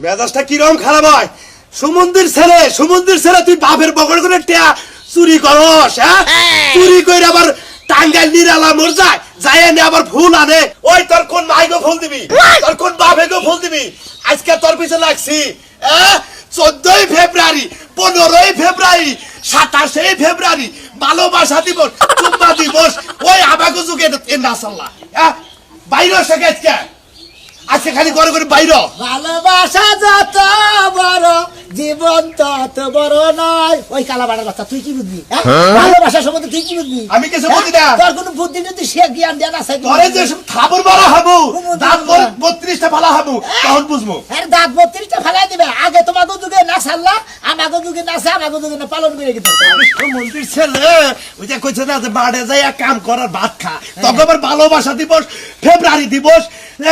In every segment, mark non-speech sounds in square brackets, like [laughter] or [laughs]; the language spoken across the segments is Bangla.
মেজাজটা কিরম খারাপ হয়? সুমন্দির ছেলে সুমন্দির ছেলে তুই বাপের বগল করে টেয়া চুরি করস হ্যাঁ? চুরি করে আবার টাঙ্গাইল নিরালা মর যায় যাই এনে আবার ফুল আনে। ওই তোর কোন মাইগো ফুল দিবি? তোর কোন বাপেগো ফুল দিবি? আজকে তোর পিছনে লাগছি চোদ্দই ফেব্রুয়ারি পনেরোই ফেব্রুয়ারি সাতাশে ফেব্রুয়ারি ভালোবাসা দিবস চুম্মা দিবস ওই আমাকে যুগে নাসাল্লাহ হ্যাঁ? বাইরে শেখে আজকে আজকে খালি করে করে বাইরে। ভালোবাসা যত বড় জীবন তত বড় নয়। ওই কালা বাড়ার বাচ্চা তুই কি বুঝবি? হ্যাঁ? ভালোবাসা সম্বন্ধে তুই কি বুঝবি? আমি কিছু হ্যাঁ? বুঝি না। তোর কোনো বুদ্ধি যদি সে জ্ঞান দেন আছে ঘরে যে থাবর মারা হব দাঁত বত্রিশটা ফালা হব তখন বুঝব। এর দাঁত বত্রিশটা ফেলাই দিবে। আগে তোমাকে যুগে না সারলা আমাকে যুগে না সে আমাকে যুগে না পালন করে গেছে। মন্দির ছেলে ওই যে কইছে না যে বাড়ে যাই কাম করার ভাত খা। তখন আবার ভালোবাসা দিবস ফেব্রুয়ারি দিবস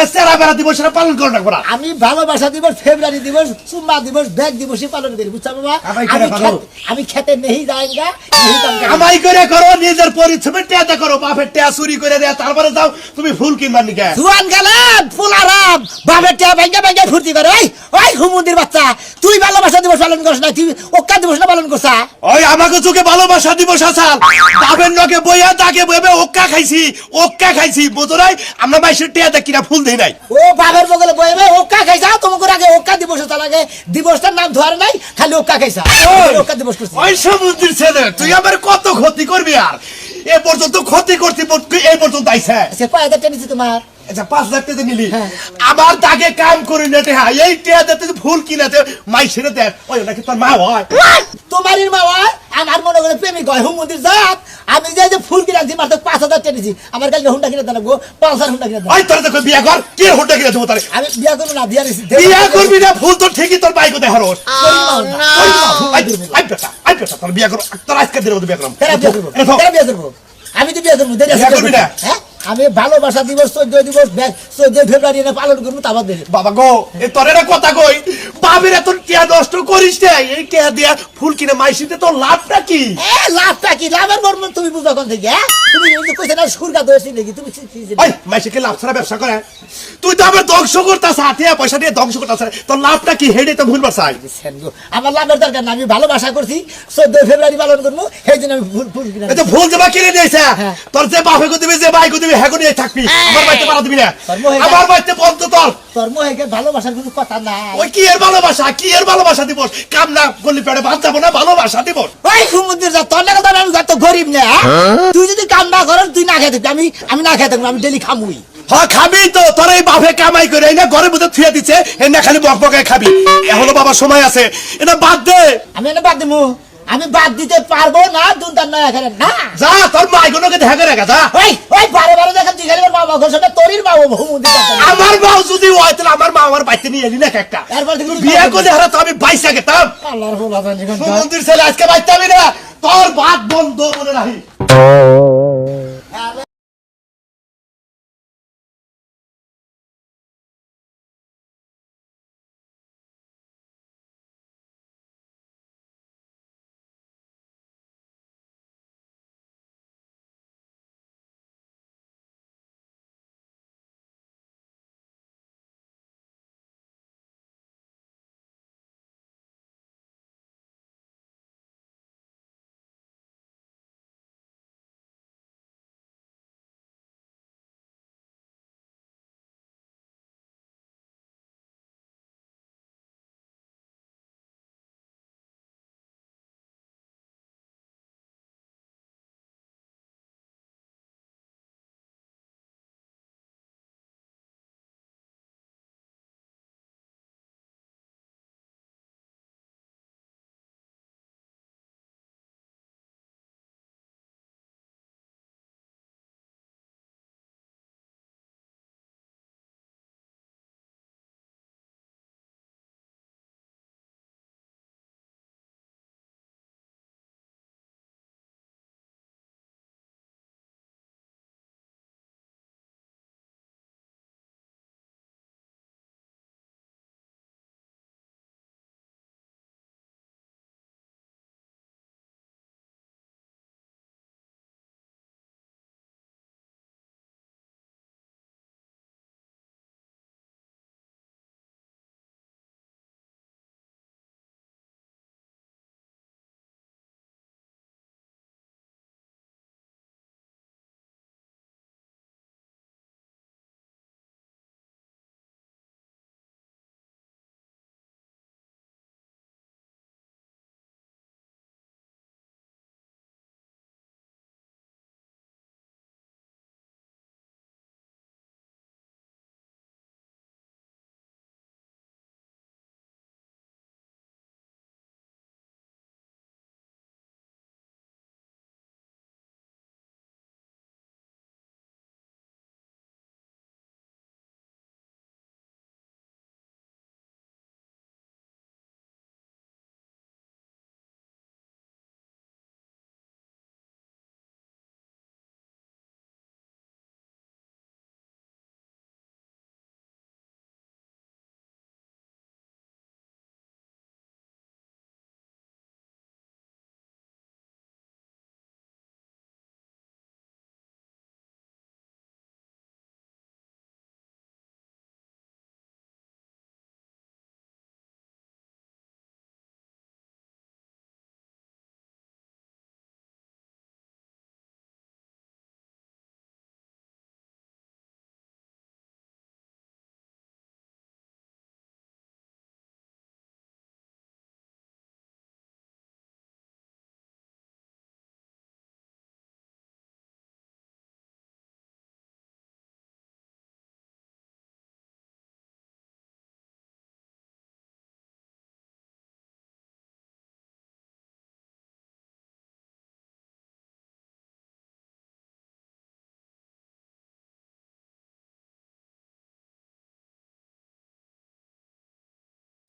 সেরা বেড়া দিবস সেটা পালন করে না করা আমি ভালোবাসা দিবস ফেব্রুয়ারি দিবস চুম্মা দিবস ব্যাগ দিবসই পালন করি বুঝছ বাবা? আমি খেতে- নেই যাইগা কামাই করে করো নিজের পরিশ্রমে টেয়াতে করো বাপের টেয়া চুরি করে দেয়া তারপরে যাও তুমি ফুল কিনবার নিকে। জুয়ান গেলে ফুলারাম বাপের টিয়া ভেঙ্গে ভেঙ্গে ফুর্তি করে ওই হুমুন্দির বাচ্চা তুই ভালোবাসা দিবস পালন করছ না তুই ওকা দিবস না পালন করছা? ওই আমাকে চোখে ভালোবাসা দিবস আসাল। বাপের নকে বইয়া তাকে বইবে ওক্কা খাইছি ওক্কা খাইছি। বোঝো নাই আমরা মাইসের টেয়াতে কিনা ফুল দেই নাই। ও বাপের বগলে বইবে ওকা খাইছা? তোমাকে আগে ওকা দিবস তা লাগে দিবসটার নাম ধরে নাই খালি ওকা খাইছা। ওকা দিবস করছি। ওই সমুদ্রের ছেলে তুই আমার কত ক্ষতি করবি আর? এ পর্যন্ত ক্ষতি করতে এই পর্যন্ত আইসে। সে হাজার টেনেছি তোমার। আচ্ছা পাঁচ লাখ টাকা নিলি। হ্যাঁ। আমার তাকে কাম করি না টেহা। এই টেহা দিতে ফুল কিনাতে মাই ছেড়ে দেয় ওই ওটা কি তোর মা হয়। তোমারই মা হয়? আমার মনে করে প্রেমিক হয়। আমি যে যে ফুল কিনে আনছি মাত্র পাঁচ হাজার টেনেছি আমার কাছে হুন্ডা কিনে দেন গো। পাঁচ হাজার হুন্ডা কিনে ওই তোর দেখো বিয়া কর। কি হোটেল কিনে দেবো তারে? আমি বিয়া করব না বিয়া নিছি বিয়া করবি না ফুল তোর ঠিকই তোর বাইক দেয় হরস তোর বিয়া কর তোর আজকে দিনের মধ্যে বিয়া করলাম। কেন বিয়ে করব? এরকম। কেন বিয়ে করব? আমি তো বিয়ে করব। দেরি আছে বিয়ে বিয়ে করবি। না? হ্যাঁ? আমি ভালোবাসা দিবস চোদ্দ দিবস চোদ্দ ফেব্রুয়ারি এনে পালন করব তারপর বাবা গো এ তোর একটা কথা কই বাবির এত টিয়া নষ্ট করিস না এই টিয়া দিয়া ফুল কিনে মাইসিতে তোর লাভটা কি? এ লাভটা কি? লাভের মর্ম তুমি বুঝবা কোন থেকে হ্যাঁ? তুমি কিন্তু কইছে না সুরকা দোষী নাকি? তুমি ওই মাইসিকে লাভ ছাড়া ব্যবসা করে। তুই তো আমার ধ্বংস করতাস হাতিয়া পয়সা দিয়ে ধ্বংস করতাস। তোর লাভটা কি? হেডে তো সেন গো। আমার লাভের দরকার না আমি ভালোবাসা করছি চোদ্দ ফেব্রুয়ারি পালন করব সেই জন্য আমি ফুল ফুল কিনে ফুল জমা কিনে দিয়েছে হ্যাঁ। তোর যে বাপে কো যে ভাই কো দিবি হ্যাঁ নিয়ে থাকবি। আমার বাড়িতে পারা দিবি না। আমার বাড়িতে বন্ধ তোর তোর মোহেকে ভালোবাসার কোনো কথা নাই। ওই কি এর ভালোবাসা? কি এর ভালোবাসা দিবস? কাম না করলি পেটে ভাত যাব না ভালোবাসা দিবস। ওই সমুদ্রের যা তোর তোর আমি যত গরিব না হ্যাঁ? তুই যদি কাম না করস তুই না খেয়ে থাকবি। আমি আমি না খেয়ে থাকব আমি ডেলি খামুই। হ্যাঁ খাবি তো। তোর এই বাপে কামাই করে এই না ঘরের মধ্যে থুয়ে দিচ্ছে এই না খালি বক বকে খাবি। এখনও বাবার সময় আছে। এটা বাদ দে। আমি এনে বাদ দিমু। আমি বাদ দিতে পারব না দুনদার না এখানে না। যা তোর মাইগুলোকে দেখা রেখে যা। ওই ওই বারে বারে দেখেন তুই বাবা বাবা সেটা তোরির তোরই বাবা হুমুদি আমার বাবু যদি হয় তাহলে আমার মা আমার বাইতে নিয়ে এলি না একটা? তারপর তুই বিয়ে করে হারা তো আমি বাইসা গেতাম আল্লাহর আজান যখন মন্দির ছেলে আজকে বাইতে আমি না তোর বাদ বন্ধ মনে রাখি।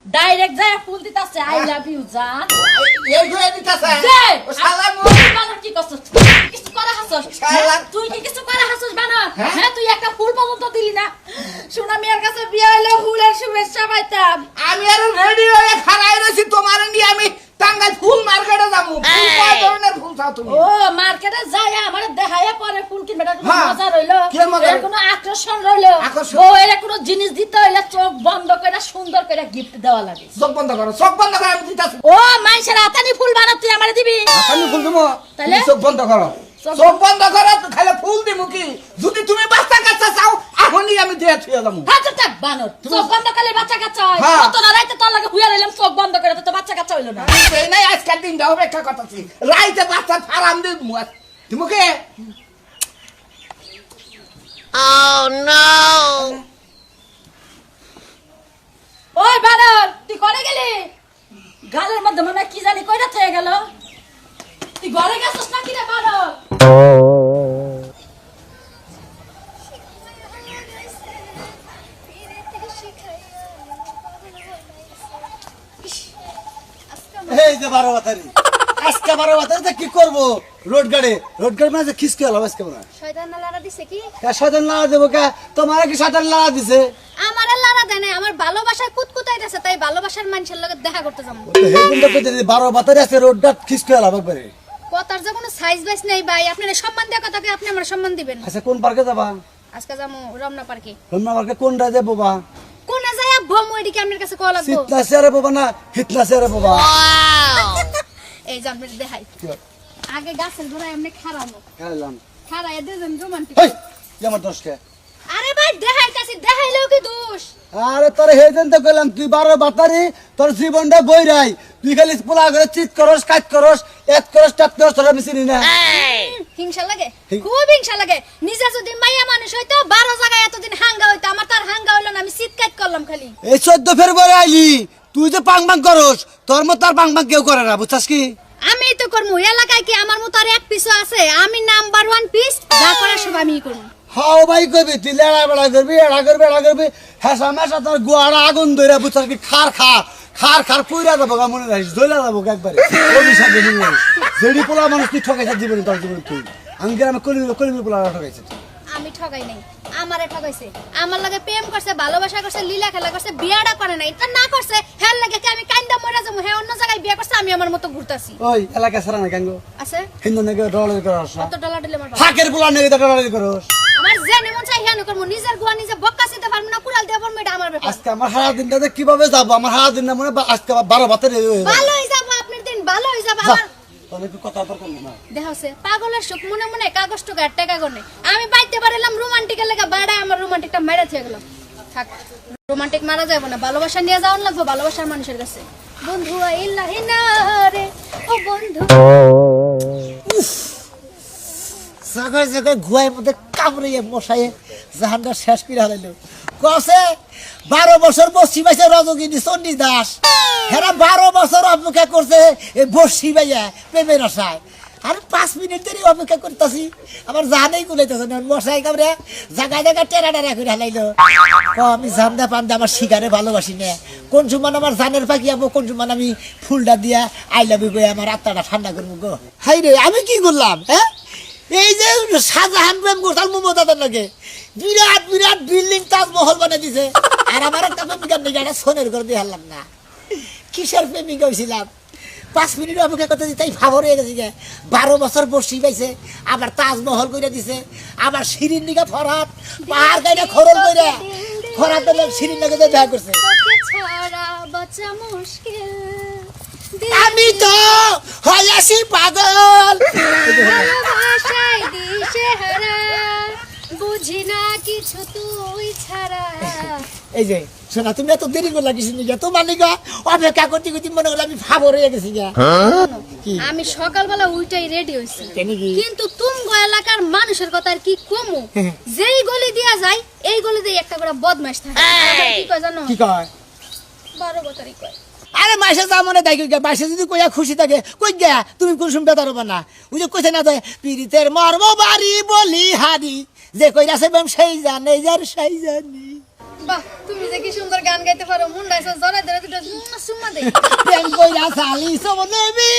ডাইরেক্ট যায় ফুল দিতাছে আই লাভ ইউ জান। এই ঘুরে দিতাছে। যে শালা বানর কি করছস? কিছু করা হাসছস। তুই কি কিছু করা হাসছস বানর? হ্যাঁ। তুই একটা ফুল পর্যন্ত দিলি না। সোনা মিয়ার কাছে বিয়ে হইলে ফুলের শুভেচ্ছা পাইতাম। আমি আর রেডি হয়ে খাড়াই রইছি তোমার নিয়ে আমি টাঙ্গাইল ফুল মার্কেটে যাব। ফুল কয় ধরনের ফুল চাও তুমি। ও মার্কেটে যায় আমার দেখায় পরে ফুল কিনবে এটা কোনো হ্যাঁ। মজা রইল। কি মজা? কোনো আকর্ষণ রইল? ও এর কোনো জিনিস দিতে হইলে চোখ বন্ধ করে সুন্দর করে গিফট দেওয়া লাগে। চোখ বন্ধ করো চোখ বন্ধ করে আমি দিতাছি। ও মানুষের আতানি ফুল বানাতে আমারে দিবি। আতানি ফুল দেবো? তাহলে? চোখ বন্ধ করো। চোখ- বন্ধ করো তো খালি ফুল দিমু কি? যদি তুমি বাচ্চা কাচ্চা চাও এখনই আমি দিয়ে ছুঁয়ে যাব হাত চাক বানর। চোখ বন্ধ করলে বাচ্চা কাচ্চা হয়। হ্যাঁ। কত না রাইতে তোর লাগে হুইয়া রইলাম চোখ বন্ধ করে তো বাচ্চা কাচ্চা হইল না। এই নাই আজকাল দিনটা অপেক্ষা করতেছি। রাইতে বাচ্চা ফারাম দিয়ে দিমু তুমুকে ওই বানর তুই করে গেলি? গালের মধ্যে মনে কি জানি কইরা থেকে গেল। তুই ঘরে গেছিস না কি রে বানর? এই যে বারো বাতারি। আজকে বারো বাতারি কি করব? রোড গাড়ি রোড গাড়ি মানে খিসকে হলো আজকে মনে শয়তান না দিছে কি? সাধারণ লাড়া দেবো কে? তোমার কি সাধারণ লাড়া দিছে? আমার আর লারা আমার ভালোবাসায় কুতকুতাইতেছে তাই ভালোবাসার মানুষের লগে দেখা করতে যাব। হেদিন কইতে বারো বাতারি খিসকে হলো একবারে কথার যে কোনো সাইজ বাইজ নেই ভাই আপনার সম্মান দেওয়া কথাকে আপনি আমার সম্মান দিবেন আচ্ছা কোন পার্কে যাবা? আজকে যাব রমনা পার্কে রমনা পার্কে কোনটা যাব বা? কোনে যায় ভমু এদিকে আপনার কাছে কল লাগবো? শীতনা চেয়ারে বাবা না হিতনা চেয়ারে বাবা? এই যে আপনার দেখাই। আগে গাছের গোড়ায় খারানো খাইলাম। খারাই দুজন রোমান্টিক হেই! কি আমার দোষকে আরে ভাই দেখাইলেও কি দোষ। আরে তোর হেদিন তো কইলাম তুই বারো বাতারি তোর জীবনটা বই রাই তুই খালি পোলা করে চিত করস কাজ করস এক করস টাত করস তোরা আমি চিনি না। হিংসা লাগে? খুব হিংসা লাগে। নিজে যদি মাইয়া মানুষ হইতো বারো জায়গায় এতদিন হাঙ্গা হইতো আমার তার হাঙ্গা হইল না আমি চিৎকার করলাম খালি। এই চোদ্দ ফেব্রুয়ারি আইলি তুই যে পাং পাং করস তোর মতো আর পাং পাং কেউ করে না বুঝছাস কি? আমি তো করব এলাকায় কি আমার মতো আর এক পিসও আছে? আমি নাম্বার ওয়ান পিস যা করার সব আমি করব হাও ভাই কবি তুই লেড়া বেড়া করবি এড়া করবি এড়া করবি। হেসা মেসা তোর গোয়াড়া আগুন ধরে বুঝছাস কি? খার খা খার খার পুইরা যাব গা মনে রাখিস দইলা যাব একবারে। অভিশাপ মনে রাখিস। জেডি পোলা মানুষ তুই ঠকাইছে জীবনে তোর জীবনে তুই। আমি গ্রামে কলিমি কলিমি পোলা ঠকাইছে। আমি ঠগাই নাই আমারে ঠগাইছে আমার লাগে প্রেম করছে ভালোবাসা করছে লীলা খেলা করছে বিয়াটা করে নাই তা না করছে হ্যাঁ লাগে কি আমি কান্দা মরে যাব? হ্যাঁ অন্য জায়গায় বিয়ে করছে আমি আমার মতো ঘুরতাছি। ওই এলাকা সারা না কেন আছে? হিন্দু নাকি ডলারি করস না কত ডলার দিলে আমার বাবা? ফাঁকের পোলা নাকি ডলারি করস আমার যে নেমন চাই হ্যাঁ করব নিজের গুয়া নিজে বক্কা দিতে পারব না কুড়াল পারব এটা আমার ব্যাপার। আজকে আমার সারা দিনটাতে কীভাবে যাব আমার সারা দিনটা মনে আজকে আবার বারো বাতের ভালো হয়ে যাব। আপনার দিন ভালো হয়ে যাব আমার তোর একটু কথা তোর করব না। দেখাছে পাগলের সুখ মনে মনে কাগজ টুকা টাকা গনে। আমি বাইতে পারলাম রোমান্টিকের লেগে বাড়ায় আমার রোমান্টিকটা মেরে থেকে রোমান্টিক মারা যাবে না ভালোবাসা নিয়ে যাওয়ার লাগবে ভালোবাসার মানুষের কাছে। বন্ধু আইলা রে ও বন্ধু। জাগায় জাগায় গুয়ার মধ্যে কামড়িয়ে মশাইয়ে জাহানটা শেষ করে হারাইলো কসে বারো বছর বসি পাইছে রজগিনী চন্ডী দাস। হেরা বারো বছর অপেক্ষা করছে এই বসি পাইয়া প্রেমে রসায় আর পাঁচ মিনিট ধরে অপেক্ষা করতেছি আমার জাহানেই কুলাইতেছে না। মশাই কামড়ে জায়গায় জায়গায় টেরা টেরা করে হালাইলো। আমি জানদা পান্দা আমার শিকারে ভালোবাসি না। কোন সময় আমার জানের পাখি আবো, কোন সময় আমি ফুলটা দিয়া আই লাভ ইউ আমার আত্মাটা ঠান্ডা করব গো। হাই রে আমি কি করলাম হ্যাঁ? এই যে শাহজাহান প্রেম করতাল মমতাদের লাগে। বিরাট বিরাট বিল্ডিং তাজমহল বানিয়ে দিছে। আর আমার একটা প্রেমিকার নাকি একটা সোনের ঘর দিয়ে হারলাম না। কিসের প্রেমিকা হয়েছিলাম পাঁচ মিনিট অপেক্ষা করতে তাই ফাভর হয়ে গেছে। বারো বছর বসি পাইছে, আবার তাজমহল করে দিছে, আবার শিরিন নিকা ফরাত পাহাড় গাইলে খরল করে ফরাত শিরিন নাকি দেখা করছে। মুশকিল। আমি তো হয়ে আসি পাগল। ভালোবাসায় দিশে হারা বুঝি না কিছু তুই ছাড়া। এই যে শোনা তুমি এত দেরি করে লাগিস নি তো মালিকা অপেক্ষা করতে করতে মনে হলো আমি ফাভর হয়ে গেছি গা। আমি সকালবেলা উইটাই রেডি হইছি কি? কিন্তু তুমগ এলাকার মানুষের কথা আর কি কমু? যেই গলি দিয়া যায় এই গলি দিয়ে একটা করে বদমাইশ থাকে। কি কয় জানো? কি কয়? বারো বছরই কয়। আরে মাসে যা মনে গে মাসে যদি কইয়া খুশি থাকে কই গা তুমি কোন সময় বেতার না ওই যে কইছে না তো পীড়িতের মর্ম বাড়ি বলি হারি যে কইরা সে বেম সেই জানে যার সেই জানি বাহ তুমি যে কি সুন্দর গান গাইতে পারো মুন্ডা এসে জড়াই ধরে দুটো সুম্মা দে প্রেম কইরা চালি সমনেবি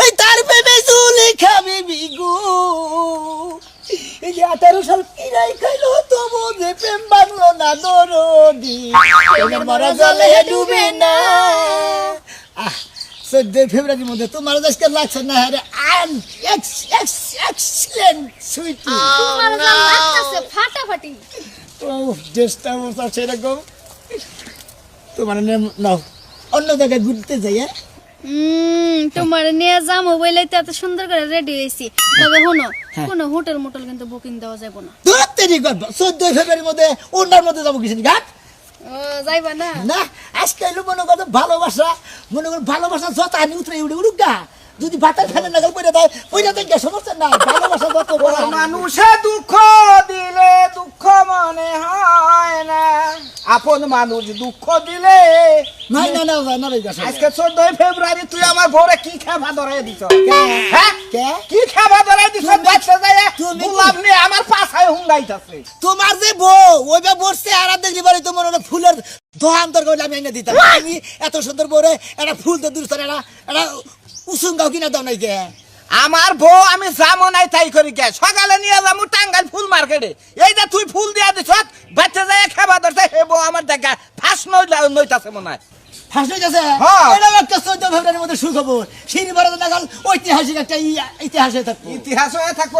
ওই তার প্রেমে চুলি খাবি বিগু এই যে আঠারো সাল কিরাই খাইলো তবু যে প্রেম বাংলো না দরদি। মরা জলে ডুবে না। আহ চোদ্দই ফেব্রুয়ারির মধ্যে তোমার দেশকে লাগছে না হ্যাঁ আন এক্সিলেন্ট সুইট তোমার যা লাগতাছে ফাটাফাটি। ও ড্রেসটা মতো সেরকম তোমার নাম- নাও। অন্য জায়গায় ঘুরতে যাই হ্যাঁ? তোমার নিয়ে যাব বলে তো এত সুন্দর করে রেডি হয়েছি। তবে শোনো কোনো হোটেল মোটেল কিন্তু বুকিং দেওয়া যাবে না। দূরত্বেরই গল্প চোদ্দই ফেব্রুয়ারির মধ্যে অন্যার মধ্যে যাব কিছু ঘাট? যাইবা না? না আজকে এলো মনে করো ভালোবাসা। মনে করো ভালোবাসা যত আনি উতরে উড়ে উড়ুক গা। যদি ভাতের ফেলে নাগাল পড়ে দেয় পড়ে দেয় সমস্যা না ভালোবাসা যত বড়। মানুষে দুঃখ দিলে দুঃখ মনে হয় না। আপন মানুষ দুঃখ দিলে। নাই না না না আজকে চোদ্দই ফেব্রুয়ারি তুই আমার বউরে কি খাবা ধরাই দিছ? হ্যাঁ? কি? খাবা ধরাই দিছ? বাচ্চা যায় নিয়ে আমার পাছায় হুঙ্গাইতাছে। তোমার যে বউ ওই বা বসছে আর দেখলি বাড়ি তোমার অনেক ফুলের দোকান তোর করলে আমি এনে দিতাম। আমি এত সুন্দর বউরে একটা ফুল তো দূর একটা একটা উসুম গাও কিনা দাও নাই কে? আমার বউ আমি যাব নাই তাই করি কে? সকালে নিয়ে যাব টাঙ্গাইল ফুল মার্কেটে। এই যে তুই ফুল দিয়া দিছ বাচ্চা যায় খাবা ধরছে হে বউ আমার দেখা ফাঁস নই নইতাছে মনে হয়। ঐতিহাসিক একটা ইতিহাসে থাকব। ইতিহাস থাকব?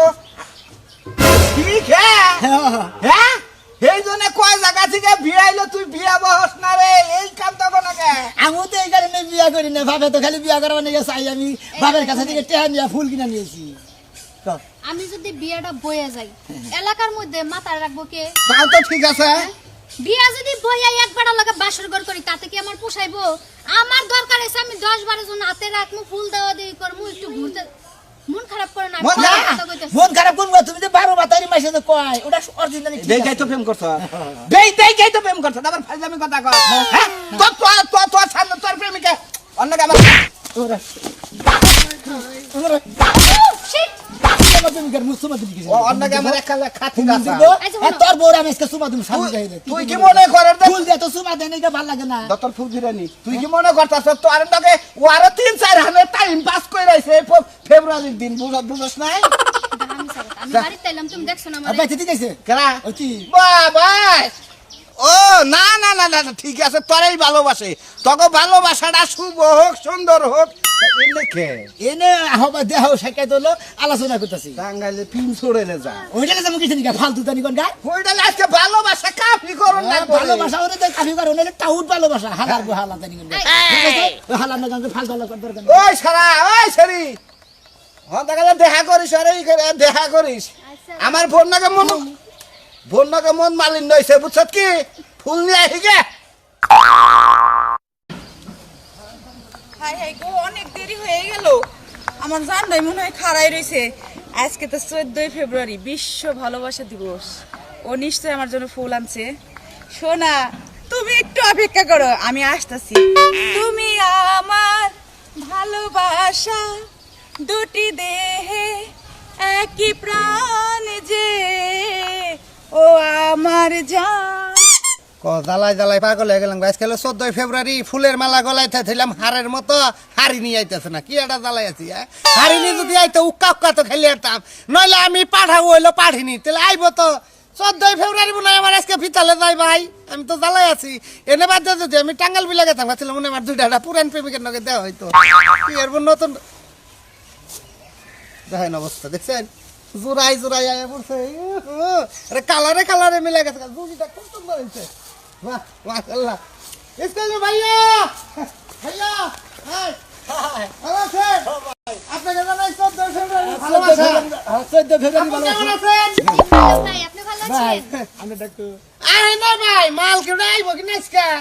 ঠিক হ্যাঁ হ্যাঁ। হ্যাঁ? এই জন্য কয় জায়গা থেকে বিয়ে আইলো তুই বিয়ে বহস না রে এই কাম তো নাকি আমিও তো এই কারণে বিয়া করি না ভাবে তো খালি বিয়া করার নিয়ে চাই আমি বাবার কাছে থেকে টেহা নিয়ে ফুল কিনা নিয়েছি আমি যদি বিয়েটা বয়ে যাই এলাকার মধ্যে মাথায় রাখব কে? তাও তো ঠিক আছে। বিয়া যদি বইয়া একবার লাগে বাসর ঘর করি তাতে কি আমার পোষাইবো আমার দরকার আছে আমি দশ বারো জন হাতে রাখব ফুল দেওয়া দিয়ে করব একটু ঘুরতে মন খারাপ করে না আমি মন খারাপ? কথা কইতাছি। মন খারাপ করব তুমি যে বারো বাতারি মাসে তো কয় ওটা অরিজিনালি দেই যাই তো প্রেম করছ? দেই দেই যাই তো প্রেম করছ আবার ফাইলামি কথা কয়। হ্যাঁ? তো তো তো তো সামনে তোর প্রেমিকা। অন্য তোর তুই কি মনে করেন রে ফুল দিয়ে তো সুমা দেয় না ভালো লাগে না। ডক্টর ফুল দিরানি তুই কি মনে করতাছ তো আর লগে ও আরও তিন চার হাজার টাইম পাস করে ফেব্রুয়ারির দিন? বুঝ বুঝছ নাই? আমি আমি বাড়িতে এলাম তুমি দেখছ না আর ঠিক আছে কেরা ও বাবা! ও না না না না না, ঠিক আছে তোরাই ভালোবাসে। তোকে ভালোবাসাটা শুভ হোক সুন্দর হোক। এই লেখে এনে আহবা দেহ শেখাই দিলো আলোচনা করতেছি। টাঙ্গাইলে পিন ছড়ে রে যা। ওইটা কিছু নিকা ফালতু তানি কোন গায়? ওইটা আজকে ভালোবাসা কাফি করুন না ভালোবাসা ওরে কাফি টাউট ভালোবাসা। হালার হালা তানি কোন হালা না গান ফালতু হালা করবার ওই সারা ওই সারি হ্যাঁ দেখা যায় দেখা করিস আরে এই করে দেখা করিস। আচ্ছা। আমার বন্যাকে মন বন্যাকে মন মালিন্য হয়েছে বুঝছত কি? ফুল নিয়ে আহি গে। হাই হাই গো অনেক দেরি হয়ে গেল। আমার জানটাই মনে হয় খাড়াই রয়েছে আজকে তো চোদ্দই ফেব্রুয়ারি বিশ্ব ভালোবাসা দিবস। ও নিশ্চয়ই আমার জন্য ফুল আনছে। সোনা তুমি একটু অপেক্ষা করো আমি আসতেছি। তুমি আমার ভালোবাসা দুটি দেহে একই প্রাণ যে, ও আমার ক, জ্বালাই জ্বালাই পাগল হয়ে গেলাম আজকে হলো চোদ্দই ফেব্রুয়ারি, ফুলের মালা গলায় থাইলাম হারের মতো হারি নিয়ে আইতেছে না। কি একটা জ্বালাই আছি হ্যাঁ? হারি নিয়ে যদি আইতো, উক্কা উক্কা তো খেলে আরতাম। নইলে আমি পাঠাবো হইল পাঠিনি। তাহলে আইবো তো। চোদ্দই ফেব্রুয়ারি মনে আমার আজকে ফিতালে যাই ভাই। আমি তো জ্বালাই আছি। এনে বাদ যদি আমি টাঙ্গাল বিলা গেতাম, ভাবছিলাম মনে আমার দুইটা পুরান প্রেমিকের নগে দেওয়া হইতো। কি এর নতুন দেখেন অবস্থা, দেখছেন? জোড়াই জোড়াই আয়া পড়ছে আরে কালারে কালারে মিলে গেছে জুড়িটা খুব সুন্দর হয়েছে। বাহ মাশাল্লাহ ভাইয়া! ভাইয়া! হ্যাঁ আপনাকে জানাই চোদ্দ ফেব্রুয়ারি ভালোবাসা। চোদ্দ ফেব্রুয়ারি ভালোবাসা। আছেন? ভাই আপনি ভালো ভাই আছেন? আমি ডাকতো আরে না ভাই মাল কেউ আইব কি না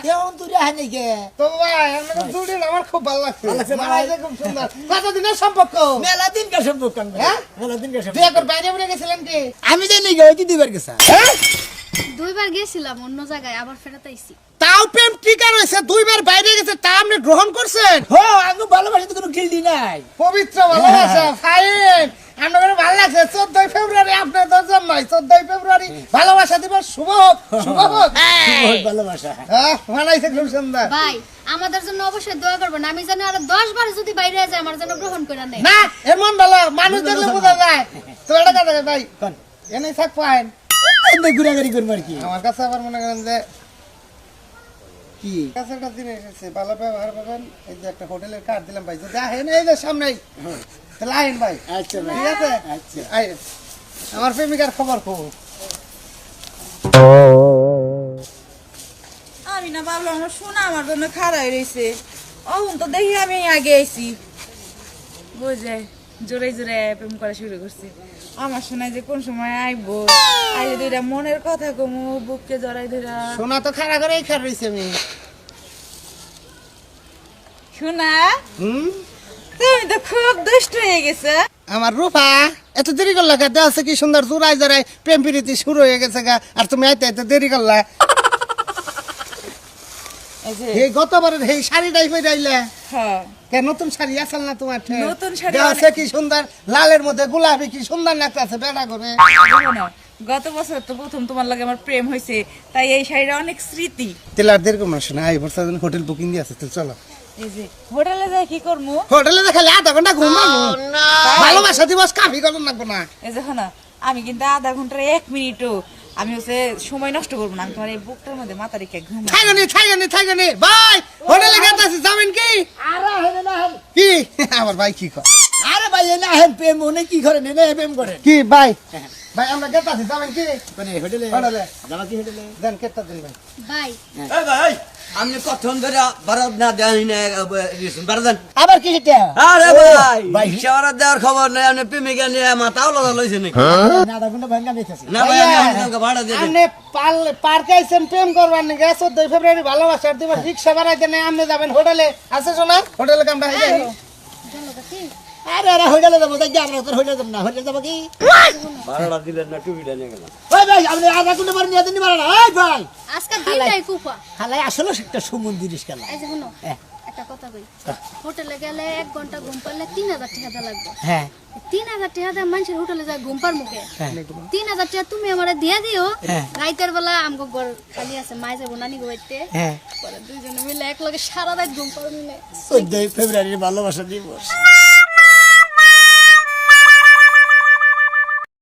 কেমন তুই হানি কে তো ভাই আপনাকে জুড়ি আমার খুব ভালো লাগছে। ভালো লাগছে, মানায় যে খুব সুন্দর। কতদিনের সম্পর্ক? মেলা দিন কা সম্পর্ক হ্যাঁ? মেলা দিন কা সম্পর্ক। বিয়ে করে বাইরে বেড়ে গেছিলেন কি? আমি জানি গে ওই দিবার গেছা? হ্যাঁ? দুইবার গেছিলাম অন্য জায়গায় আবার ফেরত আইছি। তাও প্রেম টিকা রয়েছে দুইবার বাইরে গেছে তা আপনি গ্রহণ করছেন? হো আমি ভালোবাসা তো কোনো গিল্ডি নাই। পবিত্র ভালোবাসা ফাইন আপনাদের ভালো লাগছে চোদ্দই ফেব্রুয়ারি আপনাদের জন্মই চোদ্দই ফেব্রুয়ারি। ভালোবাসা দিবস শুভ হোক শুভ হোক। ভালোবাসা। হ্যাঁ মানাইছে খুব সুন্দর। ভাই আমাদের জন্য অবশ্যই দোয়া করবেন। আমি জানি আরও দশ বার যদি বাইরে যায় আমার জন্য গ্রহণ করে নেয়। না এমন ভালো মানুষ দেখলে বোঝা যায়। তো এটা কথা ভাই কোন? এনেই থাক পাইন ঘুরাঘুরি করব আর কি। আমার কাছে আবার মনে করেন যে কি? কাছে একটা জিনিস আছে ভালো ব্যবহার পাবেন এই যে একটা হোটেলের কার্ড দিলাম ভাই যদি আহেন এই যে সামনেই। তাহলে আহেন ভাই। আচ্ছা ভাই। ঠিক আছে? আচ্ছা। আমার প্রেমিকার খবর খুব আমি না ভাবলাম আমার শোনা আমার জন্য খারাই রয়েছে অহন তো দেখি আমি আগে আইছি। বুঝে জোরে জোরে প্রেম করা শুরু করছে। আমার শোনায় যে কোন সময় আইবো? আইলে দুইটা মনের কথা কমু বুককে জড়াই ধরা শোনা তো খাড়া রইছে আমি। শোনা হুম? তুমি তো খুব দুষ্ট হয়ে গেছে। আমার রূপা এত দেরি করলা গা দেওয়া কি সুন্দর জোড়ায় জোড়ায় প্রেম প্রীতি শুরু হয়ে গেছে গা আর তুমি আইতে এত দেরি করলা। এই গতবারের এই শাড়িটাই পরে হ্যাঁ। নতুন শাড়ি আসল না তোমার নতুন শাড়ি আছে কি সুন্দর? লালের মধ্যে গোলাপি কি সুন্দর লাগতেছে বেড়া করে গত বছর তো প্রথম তোমার লাগে আমার প্রেম হয়েছে তাই এই শাড়িটা অনেক স্মৃতি। তেলার দেরি কম আসে না এই বছর হোটেল বুকিং দিয়ে আছে চলো। হোটেলে যাই কি করব হোটেলে দেখালে আধা ঘণ্টা ঘুমানো ভালোবাসা দিবস লাগবো না। এই দেখো না আমি কিন্তু আধা ঘণ্টার এক মিনিটও আমি হচ্ছে সময় নষ্ট করব না আমি তোমার এই বুকটার মধ্যে মাথা রেখে ঘুম থাইগনি থাইগনি থাইগনি ভাই হোটেলে গেছে যাবেন কি? আরে হেন না কি? [laughs] আমার ভাই কি কর আরে ভাই এনে হেন প্রেম মনে কি করেন? এনে প্রেম করেন। কি ভাই? [laughs] ভাই আমরা গেতাছি যাবেন কি? মানে হোটেলে? হোটেলে। যাবা কি হোটেলে? দেন কেটটা দিন ভাই। ভাই। এই ভাই আমি কখন ধরে বারাত না দেয় না বারাদান আবার কি সেটা আরে ভাই ভাই। রিক্সাওয়ালা দেওয়ার খবর নাই আপনি প্রেমিকা নিয়ে মাথাও লাগা লইছে নাকি? না আধা ঘণ্টা ভাঙ্গা দিতেছি না ভাই আমি আপনাকে ভাড়া দিয়ে দিই। আপনি পাল- পার্কে আইছেন প্রেম করবার নাকি? চোদ্দই ফেব্রুয়ারি ভালোবাসার দিবস রিক্সা বাড়াইতে নেই আপনি যাবেন হোটেলে। আছে শোনা? হোটেলে কামটা হয়ে যায়। আরে আরে হোটেলে যাব তাই আমরা তোর হোটেলে যাব না হোটেলে যাব কি? ভাড়াটা দিলেন না টুপিটা নিয়ে গেলাম। ওই ভাই আপনি আধা ঘণ্টা পরে নিয়ে দিন ওই ভাই। আজকে দিনটাই কুপা খালাই আসলে একটা সুমন্দির খেলা এই শুনো হ্যাঁ। একটা কথা কই। হোটেলে গেলে এক ঘণ্টা ঘুম পারলে তিন হাজার টাকা দেওয়া লাগবে। হ্যাঁ। তিন হাজার টাকা দিয়ে মানুষের হোটেলে যায় ঘুম পার মুখে। হ্যাঁ। তিন হাজার টাকা তুমি আমার দিয়ে দিও হ্যাঁ। রাইতের বেলা আমগো ঘর খালি আছে মাই যাব নানি গোয়াইতে হ্যাঁ। পরে দুইজনে মিলে এক লগে সারা রাত ঘুম পার মিলে চোদ্দই ফেব্রুয়ারির ভালোবাসা দিবস।